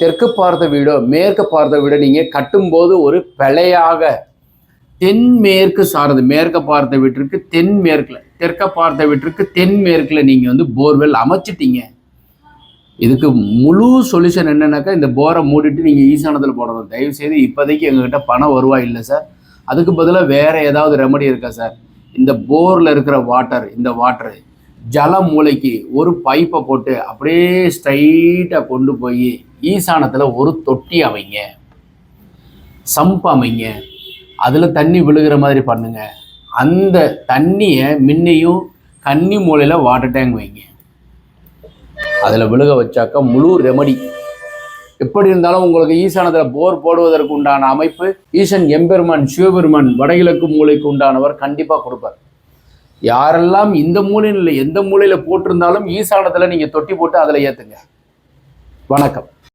தெற்கு பார்த்த வீடோ மேற்கு பார்த்த வீடோ நீங்க கட்டும்போது ஒரு பிழையாக தென்மேற்கு சார்ந்து மேற்க பார்த்த வீட்டிற்கு தென்மேற்குல தெற்க பார்த்த வீட்டிற்கு தென்மேற்குல நீங்க வந்து போர்வெல் அமைச்சிட்டீங்க. இதுக்கு முழு சொல்யூஷன் என்னன்னாக்கா இந்த போரை மூடிட்டு நீங்கள் ஈசானத்தில் போடணும். தயவு செய்து இப்போதைக்கு எங்ககிட்ட பணம் வருவா இல்லை சார். அதுக்கு பதிலாக வேற ஏதாவது ரெமடி இருக்கா சார்? இந்த போரில் இருக்கிற வாட்டர் இந்த வாட்டர் ஜல மூளைக்கு ஒரு பைப்பை போட்டு அப்படியே ஸ்ட்ரைட்டாக கொண்டு போய் ஈசானத்தில் ஒரு தொட்டி அமைங்க. சம்ப் அமைங்க. அதில் தண்ணி விழுகிற மாதிரி பண்ணுங்க. அந்த தண்ணியை முன்னையும் கன்னி மூலையில் வாட்டர் டேங்க் வைங்க. அதில் விழுக வச்சாக்கா முழு ரெமடி எப்படி இருந்தாலும் உங்களுக்கு ஈசானத்தில் போர் போடுவதற்கு உண்டான அமைப்பு ஈசன் எம்பெருமான் சிவபெருமான் வடகிழக்கு மூலைக்கு உண்டானவர் கண்டிப்பாக கொடுப்பார். யாரெல்லாம் இந்த மூலையில் இல்லை எந்த மூலையில் போட்டிருந்தாலும் ஈசானத்தில் நீங்கள் தொட்டி போட்டு அதில் ஏற்றுங்க வணக்கம்.